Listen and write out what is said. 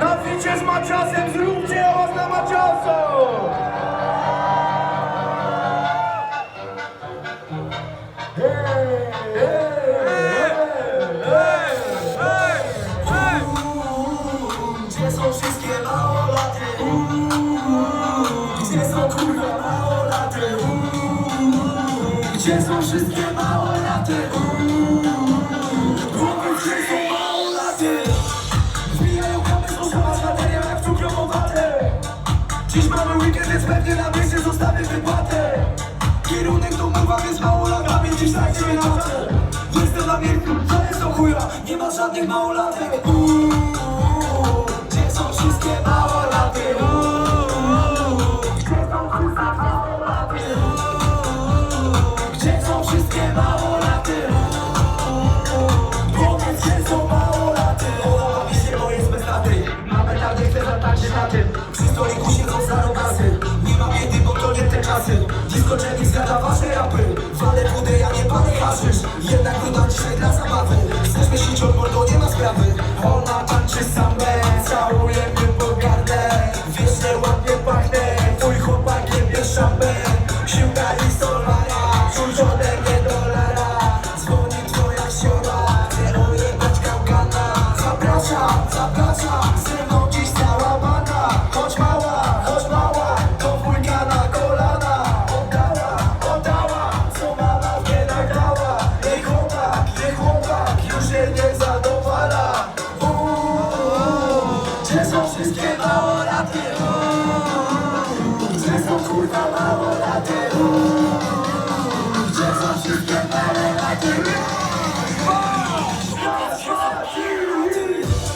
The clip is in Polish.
Nawicie z Maciasem, zróbcie hałas na Maciasa! Gdzie są wszystkie małolaty? Gdzie są kurwa małolaty? Gdzie są wszystkie małolaty? Weekend, więc pewnie na mieście zostawię wypłatę. Kierunek do murwa, więc małolatami dziś tak ciebie noszę Jestem na miejscu, co jest to chuja? Nie ma żadnych małolatek. Uuu, Zgada wasze rapy Walę budę, ja nie palę haszysz Jednak bruda dzisiaj dla zabawy. Chcesz myśleć od mordo, nie ma sprawy. Ona tańczy sambę Całuje mnie po gardle Wiecznie ładnie pachnę Twój chłopak jebie szambę. Siłka i solara Czuć ode mnie dolara. Dzwoni twoja siora Chcę ojebać kałgana Zapraszam, zapraszam wszystkie małolaty? Uuu, Gdzie są kurwa?